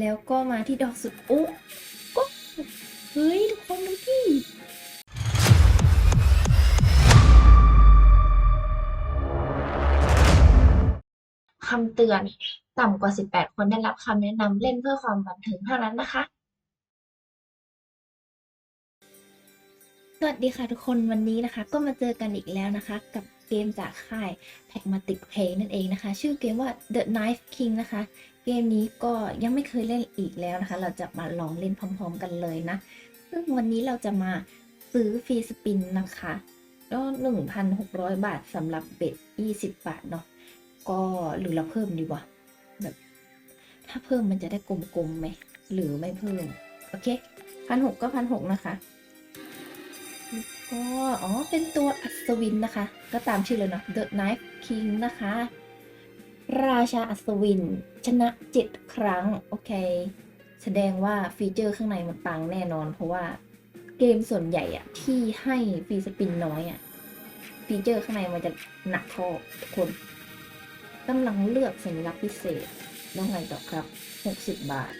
แล้วก็มาที่ดอกสุดโอ้ก็เฮ้ย ทุกคนดูที่คำเตือน ต่ำกว่า 18 คนได้รับคำแนะนำเล่นเพื่อความบันเทิงเท่านั้นนะคะ สวัสดีค่ะทุกคนวันนี้นะคะ ก็มาเจอกันอีกแล้วนะคะ กับเกมจากค่าย Pragmatic Play นั่นเองนะคะ ชื่อเกมว่า The Knife King นะคะ เกมนี้ก็ยังไม่เคยเล่นอีกแล้วนะคะ เราจะมาลองเล่นพร้อม ๆ กันเลยนะ ซึ่งวันนี้เราจะมาซื้อฟรีสปินนะคะก็1,600 บาทสำหรับเบ็ด20 บาทเนาะ ก็หรือเราเพิ่มดีวะแบบถ้าเพิ่มมันจะได้กลมๆไหม หรือไม่เพิ่ม โอเคพันหกก็พันหกนะคะก็อ๋อ เป็นตัวอัศวินนะคะ ก็ตามชื่อเลยเนาะ The Knife King นะคะ ราชาอัศวิน ชนะเจ็ดครั้ง โอเค แสดงว่าฟีเจอร์ข้างในมันปังแน่นอน เพราะว่าเกมส่วนใหญ่อะที่ให้ฟรีสปินน้อยอะฟีเจอร์ข้างในมันจะหนักพอทุกคนกำลังเลือกสัญลักษณ์พิเศษต้องไงต่อครับ 60 บาท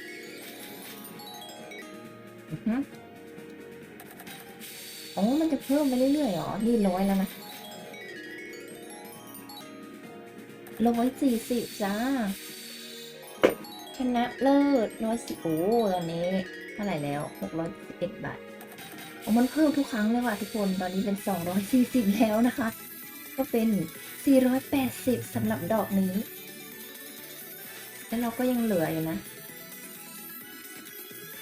อ๋อ มันจะเพิ่มไปเรื่อยๆหรอ นี่ร้อยแล้วนะ ร้อยสี่สิบจ้า ชนะเลิศร้อยสิโอ้ตอนนี้เท่าไหร่แล้วหกร้อยสิบเอ็ดบาทโอ๋อมันเพิ่มทุกครั้งเลยว่ะทุกคน ตอนนี้เป็นสองร้อยสี่สิบแล้วนะคะ ก็เป็นสี่ร้อยแปดสิบสำหรับดอกนี้ แล้วเราก็ยังเหลืออยู่นะ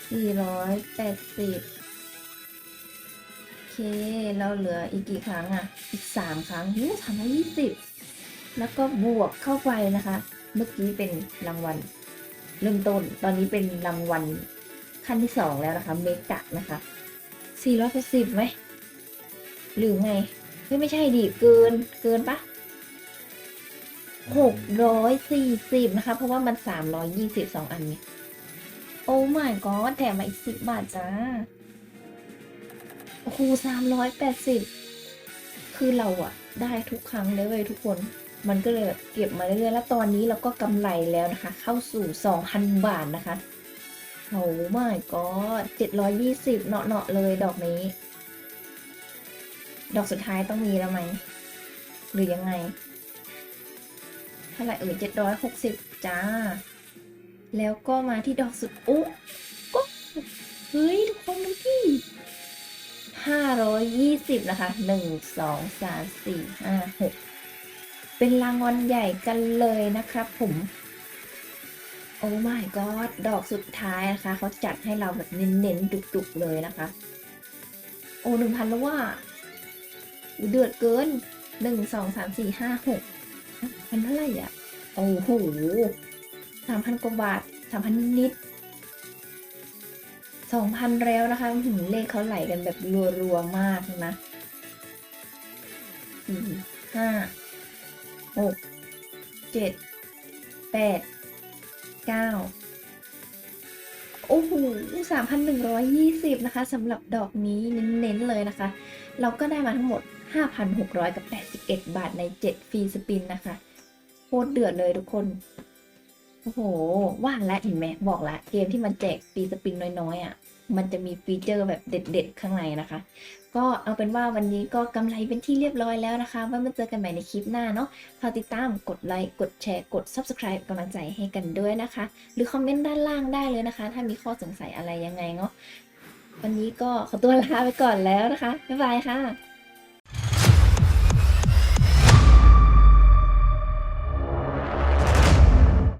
สี่ร้อยแปดสิบโอเค เราเหลืออีกกี่ครั้งอะ อีกสามครั้งหูสามร้อยยี่สิบ แล้วก็บวกเข้าไปนะคะ เมื่อกี้เป็นรางวัลเริ่มต้น ตอนนี้เป็นรางวัลขั้นที่สองแล้วนะคะ เมกะนะคะสี่ร้อยสิบไหมหรือไงเฮ้ยไม่ใช่ดิเกินเกินปะหกร้อยสี่สิบนะคะ เพราะว่ามันสามร้อยยี่สิบสองอันเนี่ยโอ้ my god แถมมาอีกสิบบาทจ้าโอ้โหสามร้อยแปดสิบคือเราอะได้ทุกครั้งเลยเว้ยทุกคน มันก็เลยแบบเก็บมาเรื่อยๆแล้วตอนนี้เราก็กำไรแล้วนะคะ เข้าสู่สองพันบาทนะคะโอ้ไม่ก็เจ็ดร้อยยี่สิบเนาะๆเลยดอกนี้ ดอกสุดท้ายต้องมีแล้วไหม หรือยังไงเท่าไหร่เอ่ยเจ็ดร้อยหกสิบจ้า แล้วก็มาที่ดอกสุดอุ๊ก็เฮ้ย ทุกคนดูที่ห้าร้อยยี่สิบนะคะหนึ่งสองสามสี่ห้าหก เป็นรางวัลใหญ่กันเลยนะครับผมโอ้ my god ดอกสุดท้ายนะคะ เขาจัดให้เราแบบเน้นๆจุกๆเลยนะคะ โอ้หนึ่งพันแล้วว่าเดือดเกินหนึ่งสองสามสี่ห้าหกพันเท่าไหร่อะ โอ้โหสามพันกว่าบาทสามพันนิดสองพันแล้วนะคะถึงเลขเขาไหลกันแบบรัวๆมากนะสี่ห้า หกเจ็ดแปดเก้าโอ้โหสามพันหนึ่งร้อยยี่สิบนะคะสำหรับดอกนี้เน้นๆเลยนะคะ เราก็ได้มาทั้งหมด 5,600 กับ 81 บาทใน 7 ฟรีสปินนะคะโคตรเดือดเลยทุกคน โอ้โห ว่างแล้วเห็นไหมบอกแล้วเกมที่มันแจกฟรีสปินน้อยๆอะ มันจะมีฟีเจอร์แบบเด็ด ๆ ข้างในนะคะ ก็เอาเป็นว่าวันนี้ก็กำไรเป็นที่เรียบร้อยแล้วนะคะ ว่ามาเจอกันใหม่ในคลิปหน้าเนาะฝากติดตามกดไลค์กดแชร์กด Subscribe กำลังใจให้กันด้วยนะคะ หรือคอมเมนต์ด้านล่างได้เลยนะคะ ถ้ามีข้อสงสัยอะไรยังไงเนาะวันนี้ก็ขอตัวลาไปก่อนแล้วนะคะบ๊ายบายค่ะ